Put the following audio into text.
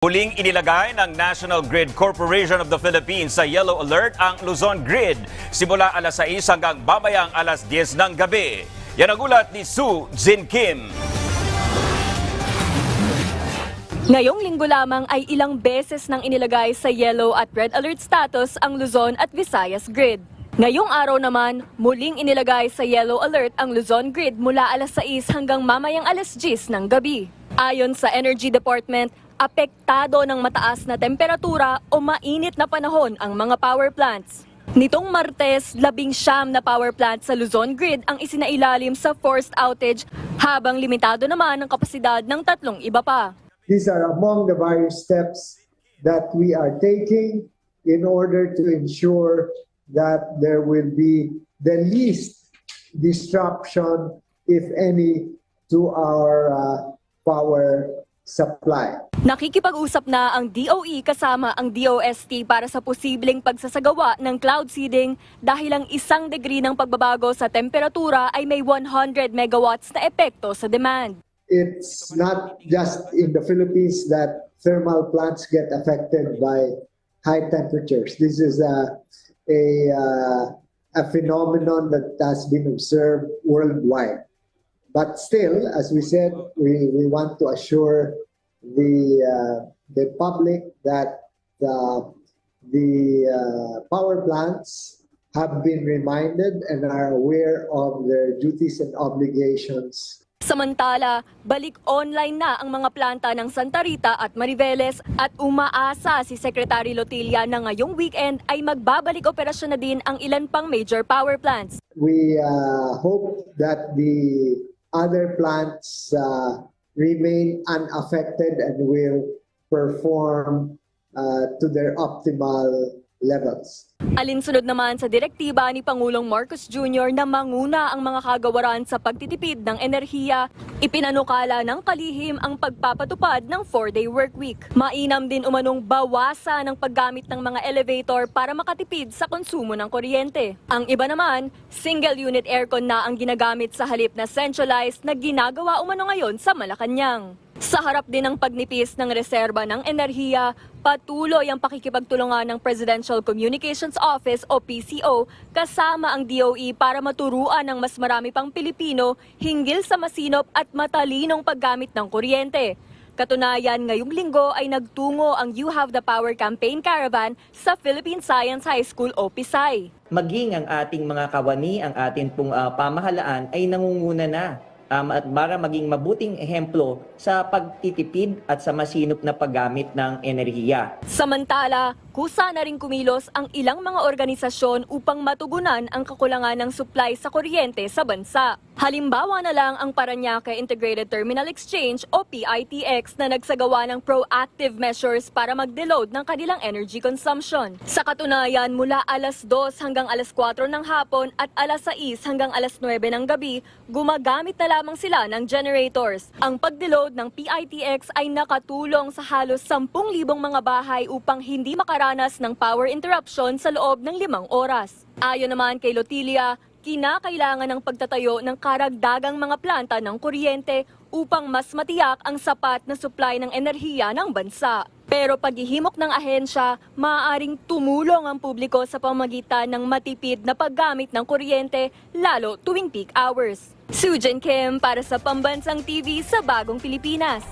Muling inilagay ng National Grid Corporation of the Philippines sa yellow alert ang Luzon Grid simula alas 6 hanggang babayang alas 10 ng gabi. Yan ang ulat ni Sue Jin Kim. Ngayong linggo lamang ay ilang beses nang inilagay sa yellow at red alert status ang Luzon at Visayas grid. Ngayong araw naman, muling inilagay sa yellow alert ang Luzon grid mula alas 6 hanggang mamayang alas 10 ng gabi. Ayon sa Energy Department, apektado ng mataas na temperatura o mainit na panahon ang mga power plants. Nitong Martes, labing siyam na power plant sa Luzon Grid ang isinailalim sa forced outage habang limitado naman ang kapasidad ng tatlong iba pa. These are among the various steps that we are taking in order to ensure that there will be the least disruption, if any, to our uh, power supply. Nakikipag-usap na ang DOE kasama ang DOST para sa posibleng pagsasagawa ng cloud seeding dahil ang isang degree ng pagbabago sa temperatura ay may 100 megawatts na epekto sa demand. It's not just in the Philippines that thermal plants get affected by high temperatures. This is a a uh, a phenomenon that has been observed worldwide. But still, as we said, we, we want to assure the uh, the public that uh, the uh, power plants have been reminded and are aware of their duties and obligations Samantala, balik online na ang mga planta ng Santa Rita at Mariveles at umaasa si Secretary Lotilla na ngayong weekend ay magbabalik operasyon na din ang ilan pang major power plants. we uh, hope that the other plants uh, remain unaffected and will perform uh, to their optimal levels. Alinsunod naman sa direktiba ni Pangulong Marcos Jr. na manguna ang mga kagawaran sa pagtitipid ng enerhiya, ipinanukala ng kalihim ang pagpapatupad ng 4-day work week. Mainam din umanong bawasa ng paggamit ng mga elevator para makatipid sa konsumo ng kuryente. Ang iba naman, single unit aircon na ang ginagamit sa halip na centralized na ginagawa umano ngayon sa Malacanang. Sa harap din ng pagnipis ng reserba ng enerhiya, patuloy ang pakikipagtulungan ng Presidential Communications Office o PCO kasama ang DOE para maturuan ng mas marami pang Pilipino hinggil sa masinop at matalinong paggamit ng kuryente. Katunayan, ngayong linggo ay nagtungo ang You Have the Power campaign caravan sa Philippine Science High School o PSI. maging ang ating mga kawani, ang ating pong ah, pamahalaan ay nangunguna na um, at para maging mabuting ehemplo sa pagtitipid at sa masinop na paggamit ng enerhiya. Samantala, kusa na rin kumilos ang ilang mga organisasyon upang matugunan ang kakulangan ng supply sa kuryente sa bansa. Halimbawa na lang ang Paranaque Integrated Terminal Exchange o PITX na nagsagawa ng proactive measures para mag-deload ng kanilang energy consumption. Sa katunayan, mula alas 2 hanggang alas 4 ng hapon at alas 6 hanggang alas 9 ng gabi, gumagamit na lamang sila ng generators. Ang pag-deload ng PITX ay nakatulong sa halos 10,000 mga bahay upang hindi makaranas ng power interruption sa loob ng limang oras. Ayon naman kay Lotilia, kinakailangan ng pagtatayo ng karagdagang mga planta ng kuryente upang mas matiyak ang sapat na supply ng enerhiya ng bansa. Pero paghihimok ng ahensya, maaaring tumulong ang publiko sa pamagitan ng matipid na paggamit ng kuryente lalo tuwing peak hours. Sujan Kim para sa Pambansang TV sa Bagong Pilipinas.